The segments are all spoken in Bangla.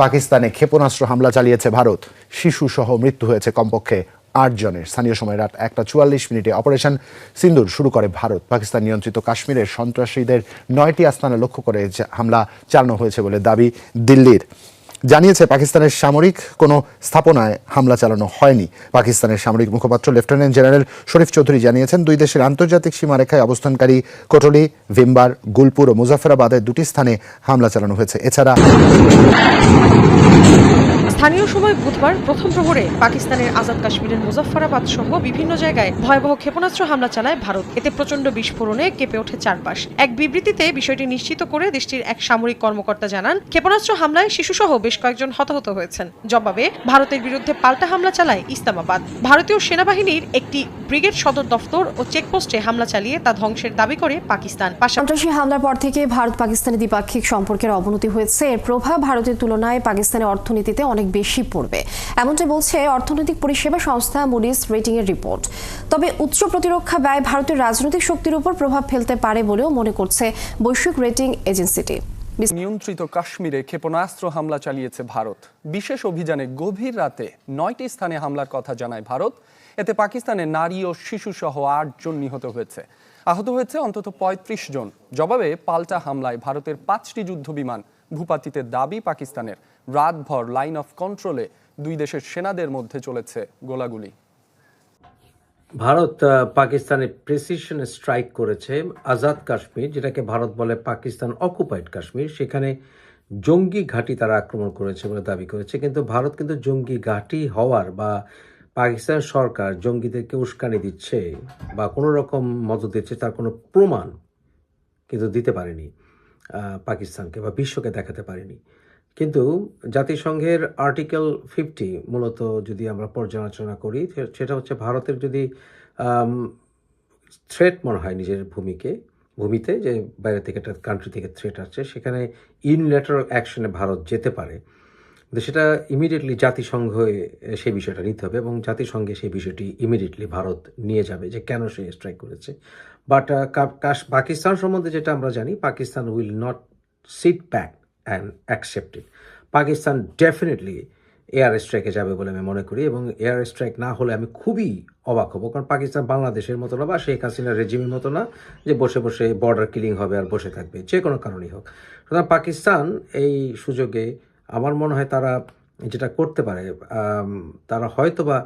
পাকিস্তানে ক্ষেপণাস্ত্র হামলা চালিয়েছে ভারত। শিশু সহ মৃত্যু হয়েছে কমপক্ষে আট জনের। স্থানীয় সময় রাত একটা চুয়াল্লিশ মিনিটে অপারেশন সিন্দুর শুরু করে ভারত। পাকিস্তান নিয়ন্ত্রিত কাশ্মীরের সন্ত্রাসীদের নয়টি আস্তানা লক্ষ্য করে হামলা চালানো হয়েছে বলে দাবি দিল্লির। জানিয়েছে, পাকিস্তানের সামরিক কোনো স্থাপনায় হামলা চালানো হয়নি। পাকিস্তানের সামরিক মুখপাত্র লেফটেন্যান্ট জেনারেল শরীফ চৌধুরী জানিয়েছেন, দুই দেশের আন্তর্জাতিক সীমারেখায় অবস্থানকারী কোটলি, ভিম্বার, গুলপুর ও মুজাফরাবাদের দুটি স্থানে হামলা চালানো হয়েছে। এছাড়া স্থানীয় সময় বুধবার প্রথম প্রহরে পাকিস্তানের আজাদ কাশ্মীরের মুজফফরাবাদ সহ বিভিন্ন জায়গায় ভয়াবহ ক্ষেপণাস্ত্র হামলা চালায় ভারত। এতে প্রচণ্ড বিস্ফোরণে কেঁপে ওঠে চারপাশ। এক বিবৃতিতে বিষয়টি নিশ্চিত করে দেশটির এক সামরিক কর্মকর্তা জানান, ক্ষেপণাস্ত্র হামলায় শিশুসহ বেশ কয়েকজন হতাহত হয়েছেন। জবাবে, ভারতের বিরুদ্ধে পাল্টা হামলা চালায় ইসলামাবাদ। ভারতীয় সেনাবাহিনীর একটি ব্রিগেড সদর দফতর ও চেকপোস্টে হামলা চালিয়ে তা ধ্বংসের দাবি করে পাকিস্তান। সন্ত্রাসী হামলার পর থেকে ভারত পাকিস্তানি দ্বিপাক্ষিক সম্পর্কের অবনতি হয়েছে। এর প্রভাব ভারতের তুলনায় পাকিস্তানের অর্থনীতিতে অনেক বেশি পড়বে। এমনটি বলছে অর্থনৈতিক পরিষেবা সংস্থা মুডিস রেটিং এর রিপোর্ট। তবে উচ্চ প্রতিরক্ষা ব্যয় ভারতের রাজনৈতিক শক্তির উপর প্রভাব ফেলতে পারে বলেও মনে করছে বৈশ্বিক রেটিং এজেন্সিটি। নিয়ন্ত্রিত কাশ্মীরে ক্ষেপণাস্ত্র হামলা চালিয়েছে ভারত। বিশেষ অভিযানে গভীর রাতে নয়টি স্থানে হামলার কথা জানায় ভারত। এতে পাকিস্তানে নারী ও শিশু সহ আটজন নিহত হয়েছে। আহত হয়েছে অন্তত ৩৫ জন। জবাবে পাল্টা হামলায় ভারতের পাঁচটি যুদ্ধ বিমান ভূপাতিতের দাবি পাকিস্তানের। রাতভর লাইন অফ কন্ট্রোলে দুই দেশের সেনাদের মধ্যে চলেছে গোলাগুলি। ভারত পাকিস্তানে প্রেসিশন স্ট্রাইক করেছে আজাদ কাশ্মীর, যেটাকে ভারত বলে পাকিস্তান অকুপাইড কাশ্মীর। সেখানে জঙ্গি ঘাঁটি তারা আক্রমণ করেছে বলে দাবি করেছে। কিন্তু ভারত কিন্তু জঙ্গি ঘাঁটি হওয়ার বা পাকিস্তান সরকার জঙ্গিদেরকে উস্কানি দিচ্ছে বা কোনো রকম মদত দিচ্ছে, তার কোনো প্রমাণ কিন্তু দিতে পারেনি। পাকিস্তানকে বা বিশ্বকে দেখাতে পারিনি। কিন্তু জাতিসংঘের আর্টিকেল ফিফটি মূলত যদি আমরা পর্যালোচনা করি সেটা হচ্ছে ভারতের যদি থ্রেট মনে হয় নিজের ভূমিকে, ভূমিতে যে বাইরে থেকে একটা কান্ট্রি থেকে থ্রেট আসছে, সেখানে ইউনিল্যাটারাল অ্যাকশনে ভারত যেতে পারে। সেটা ইমিডিয়েটলি জাতিসংঘ সেই বিষয়টা নিতে হবে এবং জাতিসংঘে সেই বিষয়টি ইমিডিয়েটলি ভারত নিয়ে যাবে যে কেন সে স্ট্রাইক করেছে। বাট পাকিস্তান সম্বন্ধে যেটা আমরা জানি, Pakistan will not sit back and accept it Pakistan definitely air স্ট্রাইকে যাবে বলে আমি মনে করি এবং এয়ার স্ট্রাইক না হলে আমি খুবই অবাক হব। কারণ পাকিস্তান বাংলাদেশের মতো না বা শেখ হাসিনা রেজিমের মতো না যে বসে বসে বর্ডার কিলিং হবে আর বসে থাকবে, যে কোনো কারণেই হোক। সুতরাং পাকিস্তান এই সুযোগে আমার মনে হয় তারা যেটা করতে পারে তারা হয়তোবা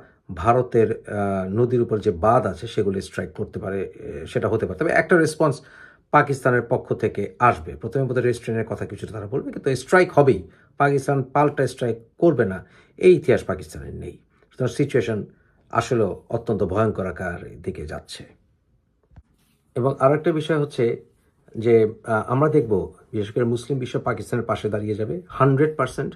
ভারতের নদীর উপর যে বাঁধ আছে সেগুলি স্ট্রাইক করতে পারে সেটা হতে পারে। তবে একটা রেসপন্স পাকিস্তানের পক্ষ থেকে আসবে। প্রথমে বোধহয় রেস্টুরেন্টের কথা কিছুটা তারা বলবে, কিন্তু স্ট্রাইক হবেই। পাকিস্তান পাল্টা স্ট্রাইক করবে না। এই ইতিহাস পাকিস্তানের নেই। সুতরাং সিচুয়েশন আসলে অত্যন্ত ভয়ঙ্কর আকার দিকে যাচ্ছে। এবং আরেকটা বিষয় হচ্ছে যে আমরা দেখব, বিশেষ করে মুসলিম বিশ্ব পাকিস্তানের পাশে দাঁড়িয়ে যাবে হান্ড্রেড পার্সেন্ট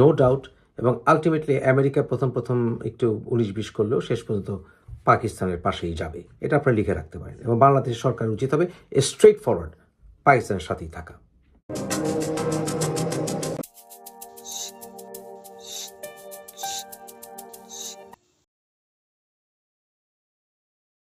নো ডাউট এবং আলটিমেটলি আমেরিকা প্রথম প্রথম একটু উনিশ বিশ করলেও শেষ পর্যন্ত পাকিস্তানের পাশেই যাবে। এটা আপনারা লিখে রাখতে পারেন, এবং বাংলাদেশ সরকার উচিত হবে স্ট্রেট ফরওয়ার্ড পাকিস্তানের সাথেই থাকা।